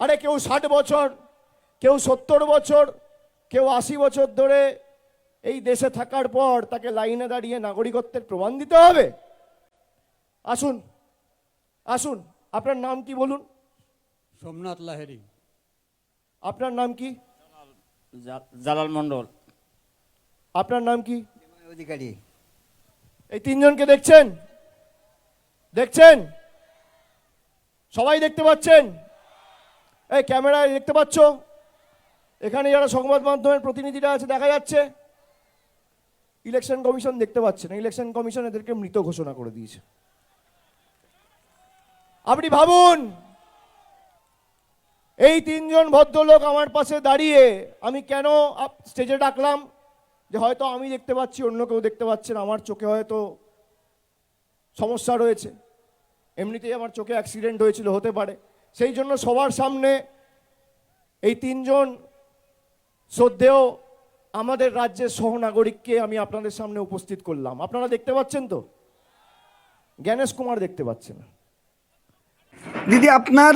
আরে কেউ ষাট বছর কেউ সত্তর বছর কেউ আশি বছর ধরে এই দেশে থাকার পর তাকে লাইনে দাঁড়িয়ে নাগরিকত্বের প্রমাণ দিতে হবে। আসুন আসুন আপনার নাম কি বলুন? সোমনাথ লাহেরি আপনার নাম কি? জালাল মণ্ডল। আপনার নাম কি? অধিকারী। এই তিনজনকে দেখছেন? দেখছেন? সবাই দেখতে পাচ্ছেন? এই ক্যামেরায় দেখতে পাচ্ছ? এখানে যারা সংবাদ মাধ্যমের প্রতিনিধিরা আছে, দেখা যাচ্ছে। ইলেকশন কমিশন দেখতে পাচ্ছে না ইলেকশন কমিশন এদেরকে মৃত ঘোষণা করে দিয়েছে। আপনি ভাবুন, এই তিনজন ভদ্রলোক আমার পাশে দাঁড়িয়ে আমি কেন স্টেজে ডাকলাম? যে হয়তো আমি দেখতে পাচ্ছি, অন্য কেউ দেখতে পাচ্ছেন আমার চোখে হয়তো সমস্যা রয়েছে। এমনিতেই আমার চোখে অ্যাক্সিডেন্ট হয়েছিল, হতে পারে। সেই জন্য সবার সামনে এই তিনজন শ্রদ্ধেয় আমাদের রাজ্যের সহনাগরিককে আমি আপনাদের সামনে উপস্থিত করলাম। আপনারা দেখতে পাচ্ছেন তো? জ্ঞানেশ কুমার দেখতে পাচ্ছেন। দিদি, আপনার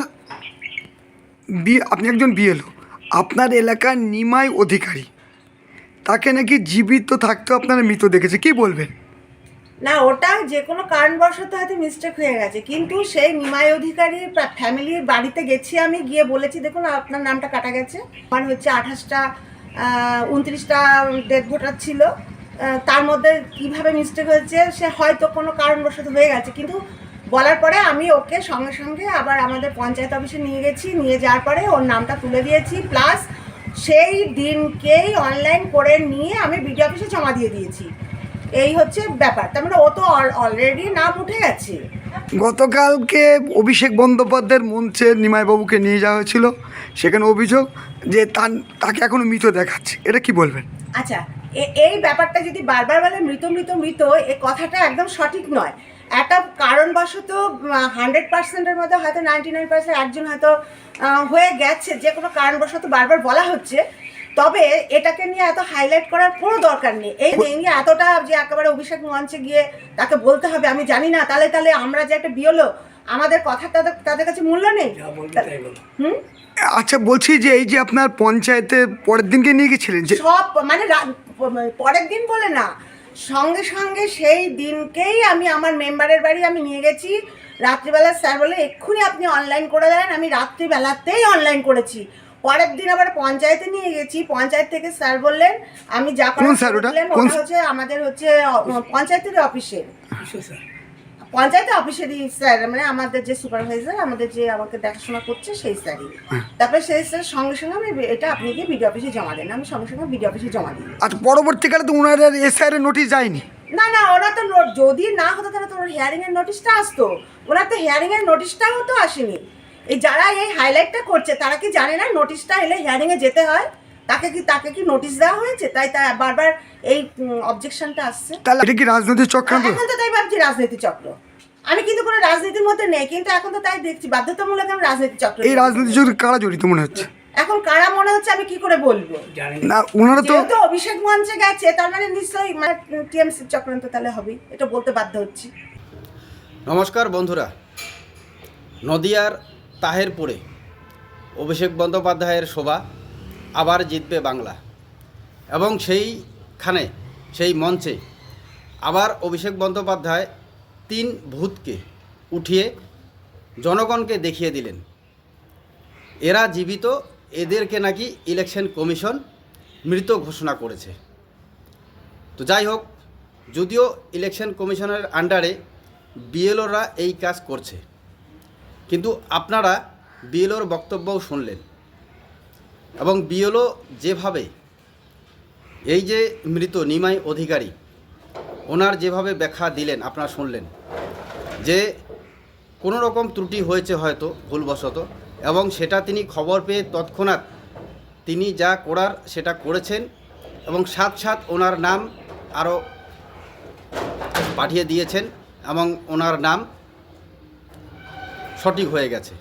আপনি একজন বিএলও। আপনার এলাকার নিমাই অধিকারী। তাকে নাকি জীবিত থাকতেও আপনারা মৃত দেখেছে। কি বলবেন? না, ওটা যে কোনো কারণবশত হয়তো মিস্টেক হয়ে গেছে। কিন্তু সেই নিমাই অধিকারীর ফ্যামিলির বাড়িতে গেছি আমি, গিয়ে বলেছি, দেখুন, আপনার নামটা কাটা গেছে। আমার হচ্ছে আঠাশটা উনত্রিশটা ডেথ ভোটার ছিল। তার মধ্যে কীভাবে মিস্টেক হয়েছে, সে হয়তো কোনো কারণবশত হয়ে গেছে। কিন্তু বলার পরে আমি ওকে সঙ্গে সঙ্গে আবার আমাদের পঞ্চায়েত অফিসে নিয়ে গেছি। নিয়ে যাওয়ার পরে ওর নামটা তুলে দিয়েছি। প্লাস সেই দিনকেই অনলাইন করে নিয়ে আমি বিডিও অফিসে জমা দিয়ে দিয়েছি। এই হচ্ছে ব্যাপার। তার মানে ও তো অলরেডি নাম উঠে গেছে। গতকালকে অভিষেক বন্দ্যোপাধ্যায়ের মঞ্চে নিমাইবাবুকে নিয়ে যাওয়া হয়েছিল। সেখানে অভিযোগ যে তার তাকে এখনও মৃত দেখাচ্ছে। এটা কি বলবেন? আচ্ছা এই ব্যাপারটা যদি বারবার বলে মৃত মৃত মৃত এই কথাটা একদম সঠিক নয়। একটা কারণবশত হান্ড্রেড পার্সেন্টের মধ্যে হয়তো নাইনটি নাইন পার্সেন্ট একজন হয়তো হয়ে গেছে। যে কোনো কারণবশত বারবার বলা হচ্ছে। তবে এটাকে নিয়ে এত হাইলাইট করার কোনো দরকার নেই। এই নিয়ে এতটা যে একেবারে অভিষেক মঞ্চে গিয়ে তাকে বলতে হবে আমি জানি না তাহলে তাহলে আমরা যে একটা বিয়লো আমাদের কথা তাদের তাদের কাছে মূল্য নেই? হুম? আচ্ছা বলছি যে এই যে আপনার পঞ্চায়েতে পরের দিনকে নিয়ে গেছিলেন যে সব মানে পরের দিন বলে না সঙ্গে সঙ্গে সেই দিনকেই আমি আমার মেম্বারের বাড়ি আমি নিয়ে গেছি। রাত্রিবেলা স্যার বলে এক্ষুনি আপনি অনলাইন করে দেন আমি রাত্রিবেলাতেই অনলাইন করেছি। পরের দিন আবার পঞ্চায়েতে নিয়ে গেছি। পঞ্চায়েত থেকে স্যার বললেন আমি যা কোন স্যার ওটা? কোন হচ্ছে আমাদের হচ্ছে পঞ্চায়েতের অফিসের। পঞ্চায়েত অফিসেরই স্যার মানে আমাদের যে সুপারভাইজার আমাদের যে আমাকে দেখাশোনা করছে সেই স্যারই। তারপরে সেই স্যার সঙ্গে সঙ্গে আমি এটা আপনি গিয়ে বিডিও অফিসে জমা দেন। আমি সঙ্গে সঙ্গে বিডিও অফিসে জমা দিই। আর পরবর্তীকালে তো ওনার এসআইয়ের নোটিশ যায়নি? না না ওরা তো যদি না হতো তাহলে তো ওর হিয়ারিং এর নোটিশটা আসতো। ওনার তো হিয়ারিং এর নোটিশটাও তো আসেনি। এই যারা এই হাইলাইটটা করছে তারা কি জানে না নোটিশটা এলে হিয়ারিং এ যেতে হয়? তাকে কি তাকে কি নোটিশ দেওয়া হয়েছে? তাই তা বারবার এই অবজেকশনটা আসছে। তাহলে এটা কি রাজনৈতিক চক্রান্ত এখন তো? তাই ভাবছি রাজনীতি চক্র। আমি কিন্তু কোনো রাজনীতির মধ্যে নেই কিন্তু এখন তো তাই দেখছি বাধ্যতামূলক আমি রাজনীতি চক্র এই রাজনীতি যদি কারা জড়িত মনে হচ্ছে? এখন কারা মনে হচ্ছে আমি কি করে বলব? না ওনারা তো যেহেতু অভিষেক মঞ্চে গেছে তার মানে নিশ্চয়ই মানে টিএমসি চক্রান্ত তাহলে হবেই। এটা বলতে বাধ্য হচ্ছি। নমস্কার বন্ধুরা। নদিয়ার তাহেরপুরে অভিষেক বন্দ্যোপাধ্যায়ের শোভা আবার জিতবে বাংলা। এবং সেইখানে, সেই মঞ্চে আবার অভিষেক বন্দ্যোপাধ্যায় তিন ভূতকে উঠিয়ে জনগণকে দেখিয়ে দিলেন। এরা জীবিত, এদেরকে নাকি ইলেকশন কমিশন মৃত ঘোষণা করেছে। তো যাই হোক, যদিও ইলেকশন কমিশনের আন্ডারে বিএলওরা এই কাজ করছে কিন্তু আপনারা বিএলওর বক্তব্যও শুনলেন। এবং বিএলও যেভাবে এই যে মৃত নিমাই অধিকারী, ওনার যেভাবে ব্যাখ্যা দিলেন, আপনারা শুনলেন যে কোনো রকম ত্রুটি হয়েছে হয়তো, ভুলবশত, এবং সেটা তিনি খবর পেয়ে তৎক্ষণাৎ তিনি যা করার সেটা করেছেন এবং সাথ সাথ ওনার নাম আরও পাঠিয়ে দিয়েছেন এবং ওনার নাম সঠিক হয়ে গেছে।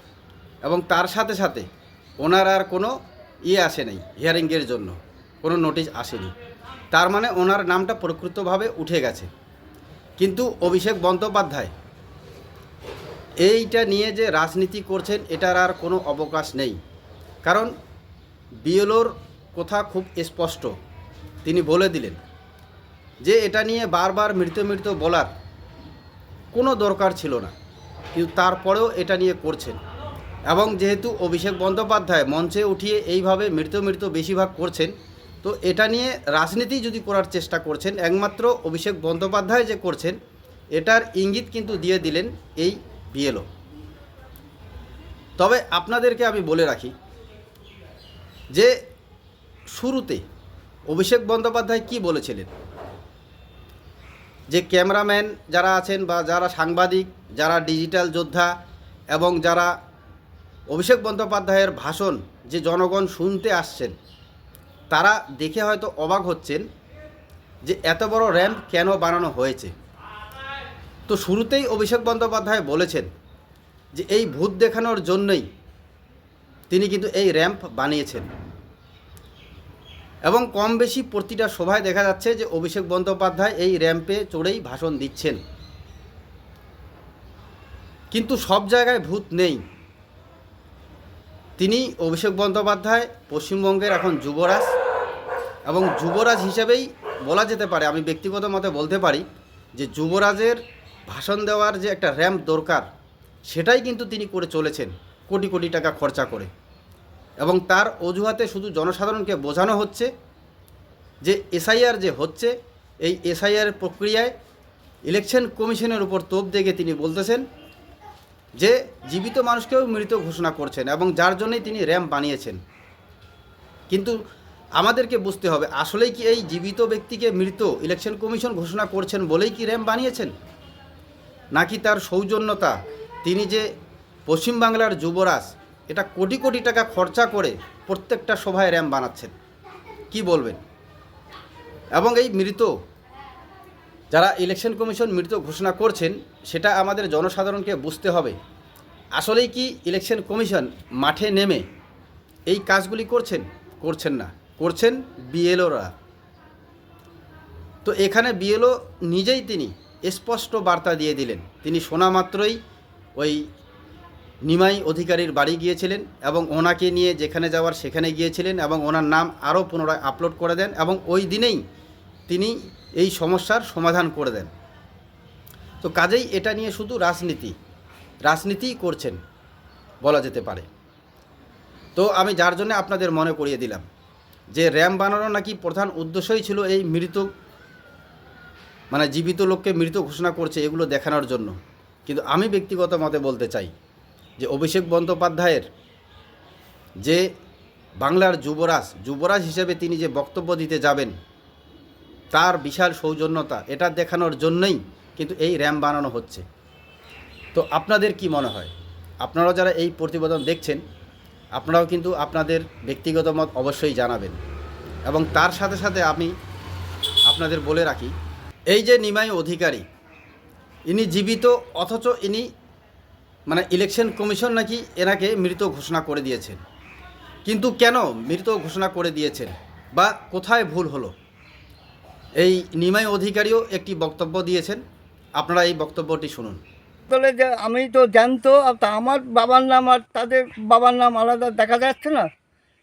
এবং তার সাথে সাথে ওনার আর কোনো ইয়ে আসে নাই, হিয়ারিংয়ের জন্য। কোনো নোটিশ আসেনি। তার মানে ওনার নামটা প্রকৃতভাবে উঠে গেছে। কিন্তু অভিষেক বন্দ্যোপাধ্যায়, এইটা নিয়ে যে রাজনীতি করছেন, এটার আর কোনো অবকাশ নেই। কারণ বিএলওর কথা খুব স্পষ্ট। তিনি বলে দিলেন যে, এটা নিয়ে বারবার মৃত মৃত বলার কোনো দরকার ছিল না। কিন্তু তারপরেও এটা নিয়ে করছেন। এবং যেহেতু অভিষেক বন্দ্যোপাধ্যায় মঞ্চে উঠিয়ে এইভাবে মৃত মৃত বেশিরভাগ করছেন, তো এটা নিয়ে রাজনীতি যদি করার চেষ্টা করছেন, একমাত্র অভিষেক বন্দ্যোপাধ্যায় যে করছেন, এটার ইঙ্গিত কিন্তু দিয়ে দিলেন এই বিএলও। তবে আপনাদেরকে আমি বলে রাখি যে শুরুতে অভিষেক বন্দ্যোপাধ্যায় কি বলেছিলেন? যে ক্যামেরাম্যান যারা আছেন বা যারা সাংবাদিক, যারা ডিজিটাল যোদ্ধা এবং যারা অভিষেক বন্দ্যোপাধ্যায়ের ভাষণ যে জনগণ শুনতে আসছেন, তারা দেখে হয়তো অবাক হচ্ছেন যে এত বড় র্যাম্প কেন বানানো হয়েছে। তো শুরুতেই অভিষেক বন্দ্যোপাধ্যায় বলেছেন যে এই ভূত দেখানোর জন্যই তিনি কিন্তু এই র্যাম্প বানিয়েছেন। এবং কম বেশি প্রতিটা সভায় দেখা যাচ্ছে যে অভিষেক বন্দ্যোপাধ্যায় এই র্যাম্পে চড়েই ভাষণ দিচ্ছেন। কিন্তু সব জায়গায় ভূত নেই। তিনি অভিষেক বন্দ্যোপাধ্যায়, পশ্চিমবঙ্গের এখন যুবরাজ এবং যুবরাজ হিসেবেই বলা যেতে পারে, আমি ব্যক্তিগত মতে বলতে পারি, যে যুবরাজের ভাষণ দেওয়ার যে একটা র্যাম্প দরকার, সেটাই কিন্তু তিনি করে চলেছেন, কোটি কোটি টাকা খরচা করে। এবং তার অজুহাতে শুধু জনসাধারণকে বোঝানো হচ্ছে যে এসআইআর যে হচ্ছে, এই এসআইআর প্রক্রিয়ায় ইলেকশন কমিশনের উপর তোপ দেখে তিনি বলতেছেন যে জীবিত মানুষকেও মৃত ঘোষণা করছেন এবং যার জন্যই তিনি র্যাম্প বানিয়েছেন। কিন্তু আমাদেরকে বুঝতে হবে, আসলেই কি এই জীবিত ব্যক্তিকে মৃত ইলেকশন কমিশন ঘোষণা করছেন বলেই কি র্যাম্প বানিয়েছেন? নাকি তার সৌজন্যতা, তিনি যে পশ্চিমবাংলার যুবরাজ এটা কোটি কোটি টাকা খরচা করে প্রত্যেকটা সভায় র্যাম বানাচ্ছেন। কি বলবেন? এবং এই মৃত, যারা ইলেকশন কমিশন মৃত ঘোষণা করছেন, সেটা আমাদের জনসাধারণকে বুঝতে হবে। আসলেই কি ইলেকশন কমিশন মাঠে নেমে এই কাজগুলি করছেন? করছেন না। করছেন বিএলওরা। তো এখানে বিএলও নিজেই তিনি স্পষ্ট বার্তা দিয়ে দিলেন। তিনি শোনা মাত্রই ওই নিমাই অধিকারীর বাড়ি গিয়েছিলেন এবং ওনাকে নিয়ে যেখানে যাওয়ার সেখানে গিয়েছিলেন এবং ওনার নাম আরও পুনরায় আপলোড করে দেন এবং ওই দিনেই তিনি এই সমস্যার সমাধান করে দেন। তো কাজেই এটা নিয়ে শুধু রাজনীতি রাজনীতিই করছেন বলা যেতে পারে। তো আমি যার জন্য আপনাদের মনে করিয়ে দিলাম যে র্যাম বানানো নাকি প্রধান উদ্দেশ্যই ছিল এই মৃত মানে জীবিত লোককে মৃত ঘোষণা করছে এগুলো দেখানোর জন্য। কিন্তু আমি ব্যক্তিগত মতে বলতে চাই যে অভিষেক বন্দ্যোপাধ্যায়ের যে বাংলার যুবরাজ যুবরাজ হিসেবে তিনি যে বক্তব্য দিতে যাবেন, তার বিশাল সৌজন্যতা, এটা দেখানোর জন্যই কিন্তু এই র্যাম বানানো হচ্ছে। তো আপনাদের কি মনে হয়? আপনারাও যারা এই প্রতিবেদন দেখছেন, আপনারাও কিন্তু আপনাদের ব্যক্তিগত মত অবশ্যই জানাবেন। এবং তার সাথে সাথে আমি আপনাদের বলে রাখি, এই যে নিমাই অধিকারী, ইনি জীবিত অথচ ইনি মানে ইলেকশন কমিশন নাকি এনাকে মৃত ঘোষণা করে দিয়েছেন। কিন্তু কেন মৃত ঘোষণা করে দিয়েছেন বা কোথায় ভুল হলো? এই নিমাই অধিকারীও একটি বক্তব্য দিয়েছেন। আপনারা এই বক্তব্যটি শুনুন। বলে যে আমি তো জানতো তা আমার বাবার নাম আর তাদের বাবার নাম আলাদা দেখা যাচ্ছে না।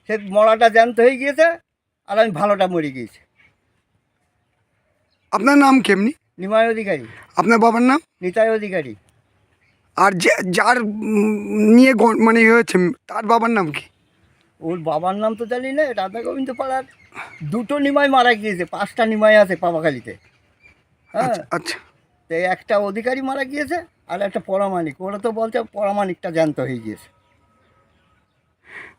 সে মরাটা জ্যান্ত হয়ে গিয়েছে আর আমি ভালোটা মরে গিয়েছি। আপনার নাম কেমনি? নিমায় অধিকারী। আপনার বাবার নাম? নিতাই অধিকারী। আর যে যার নিয়ে মানে ইয়ে হয়েছে তার বাবার নাম কি? ওর বাবার নাম তো জানি না রাধা গোবিন্দ পাড়ার দুটো নিমাই মারা গিয়েছে পাঁচটা নিমাই আছে পাবাখালিতে। হ্যাঁ। আচ্ছা আচ্ছা। তো একটা অধিকারী মারা গিয়েছে আর একটা পরামানিক। ওরা তো বলছে পরামানিকটা জ্যান্ত হয়ে গিয়েছে।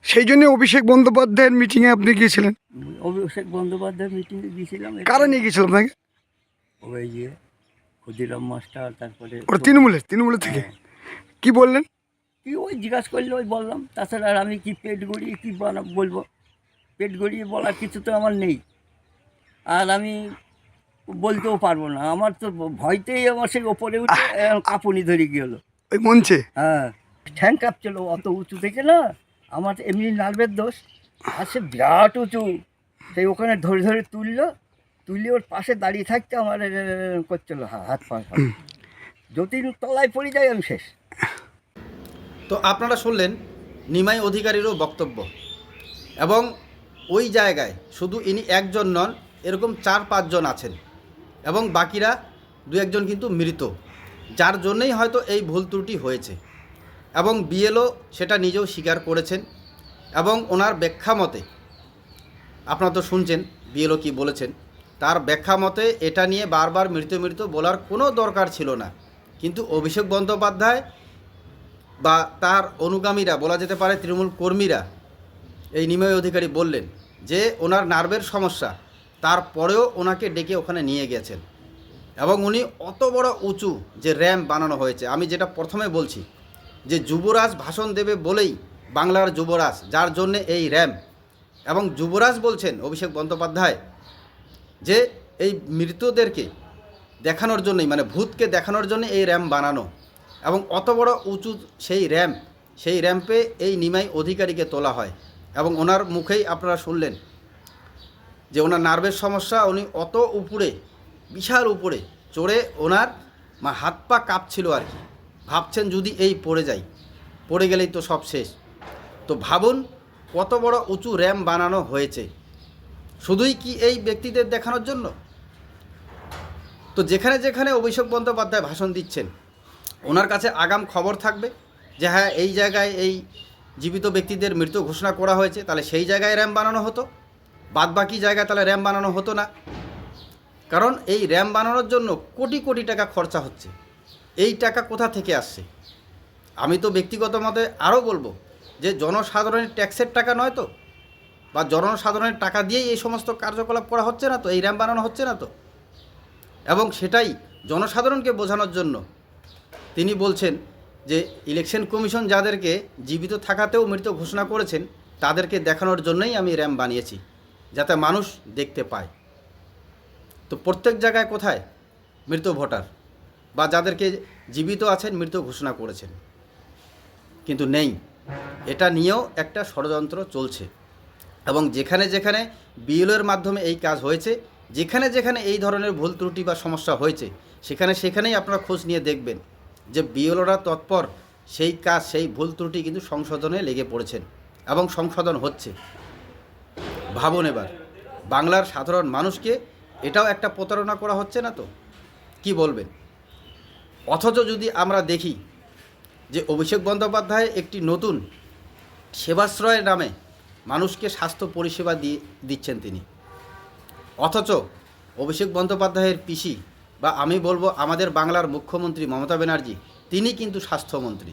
সেই জন্য অভিষেক বন্দ্যোপাধ্যায়ের মিটিংয়ে আপনি গিয়েছিলেন? অভিষেক বন্দ্যোপাধ্যায়ের মিটিংয়ে গিয়েছিলাম। কারা নিয়ে গিয়েছিল আপনাকে? ওই গিয়ে ক্ষুদিরাম মাস্টার তারপরে তৃণমূলের তৃণমূলের থেকে? কি বললেন? কি ওই জিজ্ঞাসা করলে ওই বললাম তাছাড়া আর আমি কি পেট গড়িয়ে কী বলব? পেট গড়িয়ে বলার কিছু তো আমার নেই। আর আমি বলতেও পারব না। আমার তো ভয়তেই আমার সেই ওপরে উঠে কাঁপুনি ধরে গেলো। ওই মঞ্চে হ্যাঁ। ঠ্যাং কাঁপছিল অত উঁচু থেকে না আমার তো এমনি নার্ভের দোষ। আর সে বিরাট উঁচু। সেই ওখানে ধরে ধরে তুললো তুলে ওর পাশে দাঁড়িয়ে থাকতে আমার করছিল হাত পা। যদি তলায় পড়ে আমি শেষ। তো আপনারা শুনলেন নিমাই অধিকারীরও বক্তব্য। এবং ওই জায়গায় শুধু ইনি একজন নন, এরকম চার পাঁচজন আছেন। এবং বাকিরা দু একজন কিন্তু মৃত, যার জন্যই হয়তো এই ভুল ত্রুটি হয়েছে। এবং বিএলও সেটা নিজেও স্বীকার করেছেন। এবং ওনার ব্যাখ্যা মতে, আপনারা তো শুনছেন বিএলও কি বলেছেন, তার ব্যাখ্যা মতে এটা নিয়ে বারবার মৃত মৃত বলার কোনো দরকার ছিল না। কিন্তু অভিষেক বন্দ্যোপাধ্যায় বা তার অনুগামীরা, বলা যেতে পারে তৃণমূল কর্মীরা, এই নিময় অধিকারী বললেন যে ওনার নার্ভের সমস্যা, তারপরেও ওনাকে ডেকে ওখানে নিয়ে গেছেন এবং উনি অত বড় উঁচু যে র্যাম্প বানানো হয়েছে। আমি যেটা প্রথমে বলছি যে যুবরাজ ভাষণ দেবে বলেই বাংলার যুবরাজ, যার জন্যে এই র্যাম্প এবং যুবরাজ বলছেন অভিষেক বন্দ্যোপাধ্যায় যে এই মৃতদেরকে দেখানোর জন্যই মানে ভূতকে দেখানোর জন্য এই র্যাম্প বানানো। এবং অত বড় উঁচু সেই র্যাম্প সেই র্যাম্পে এই নিমাই অধিকারীকে তোলা হয়। এবং ওনার মুখেই আপনারা শুনলেন যে ওনার নার্ভের সমস্যা, উনি অত উপরে, বিশাল উপরে চড়ে ওনার মা হাত পা কাঁপছিল আর কি। ভাবছেন যদি এই পড়ে যাই, পড়ে গেলেই তো সব শেষ। তো ভাবুন কত বড় উঁচু র্যাম বানানো হয়েছে। শুধুই কি এই ব্যক্তিদের দেখানোর জন্য? তো যেখানে যেখানে অভিষেক বন্দ্যোপাধ্যায় ভাষণ দিচ্ছেন, ওনার কাছে আগাম খবর থাকবে যে হ্যাঁ এই জায়গায় এই জীবিত ব্যক্তিদের মৃত ঘোষণা করা হয়েছে, তাহলে সেই জায়গায় র্যাম বানানো হতো বাদ বাকি জায়গায় তাহলে র্যাম বানানো হতো না। কারণ এই র্যাম বানানোর জন্য কোটি কোটি টাকা খরচা হচ্ছে। এই টাকা কোথা থেকে আসছে? আমি তো ব্যক্তিগত মতে আরও বলব যে জনসাধারণের ট্যাক্সের টাকা নয় তো, বা জনসাধারণের টাকা দিয়েই এই সমস্ত কার্যকলাপ করা হচ্ছে না তো, এই র্যাম বানানো হচ্ছে না তো। এবং সেটাই জনসাধারণকে বোঝানোর জন্য। তিনি বলছেন যে, ইলেকশন কমিশন যাদেরকে জীবিত থাকাতেও মৃত ঘোষণা করেছেন, তাদেরকে দেখানোর জন্যই আমি র্যাম বানিয়েছি, যাতে মানুষ দেখতে পায়। তো প্রত্যেক জায়গায় কোথায় মৃত ভোটার? বা যাদেরকে জীবিত আছেন, মৃত ঘোষণা করেছেন। কিন্তু নেই। এটা নিয়েও একটা ষড়যন্ত্র চলছে। এবং যেখানে যেখানে বিএলওর মাধ্যমে এই কাজ হয়েছে যেখানে যেখানে এই ধরনের ভুল ত্রুটি বা সমস্যা হয়েছে, সেখানে সেখানেই আপনারা খোঁজ নিয়ে দেখবেন যে বিএলওরা তৎপর সেই কাজ, সেই ভুল ত্রুটি কিন্তু সংশোধনে লেগে পড়েছেন এবং সংশোধন হচ্ছে। ভাবুন এবার, বাংলার সাধারণ মানুষকে এটাও একটা প্রতারণা করা হচ্ছে না তো? কি বলবেন? অথচ যদি আমরা দেখি যে অভিষেক বন্দ্যোপাধ্যায় একটি নতুন সেবাশ্রয়ের নামে মানুষকে স্বাস্থ্য পরিষেবা দিয়ে দিচ্ছেন তিনি অথচ অভিষেক বন্দ্যোপাধ্যায়ের পিসি বা আমি বলব আমাদের বাংলার মুখ্যমন্ত্রী মমতা ব্যানার্জি, তিনি কিন্তু স্বাস্থ্যমন্ত্রী।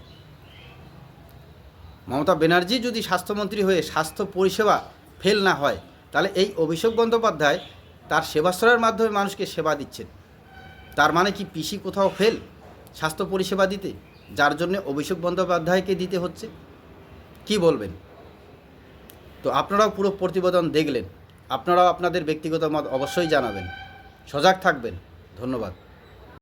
মমতা ব্যানার্জি যদি স্বাস্থ্যমন্ত্রী হয়ে স্বাস্থ্য পরিষেবা ফেল না হয়, তাহলে এই অভিষেক বন্দ্যোপাধ্যায় তার সেবাশ্রয়ের মাধ্যমে মানুষকে সেবা দিচ্ছেন। তার মানে কি পিসি কোথাও ফেল স্বাস্থ্য পরিষেবা দিতে? যার জন্য অভিষেক বন্দ্যোপাধ্যায়কে দিতে হচ্ছে? কি বলবেন? তো আপনারাও পুরো প্রতিবেদন দেখলেন। আপনারাও আপনাদের ব্যক্তিগত মত অবশ্যই জানাবেন। সজাগ থাকবেন। ধন্যবাদ।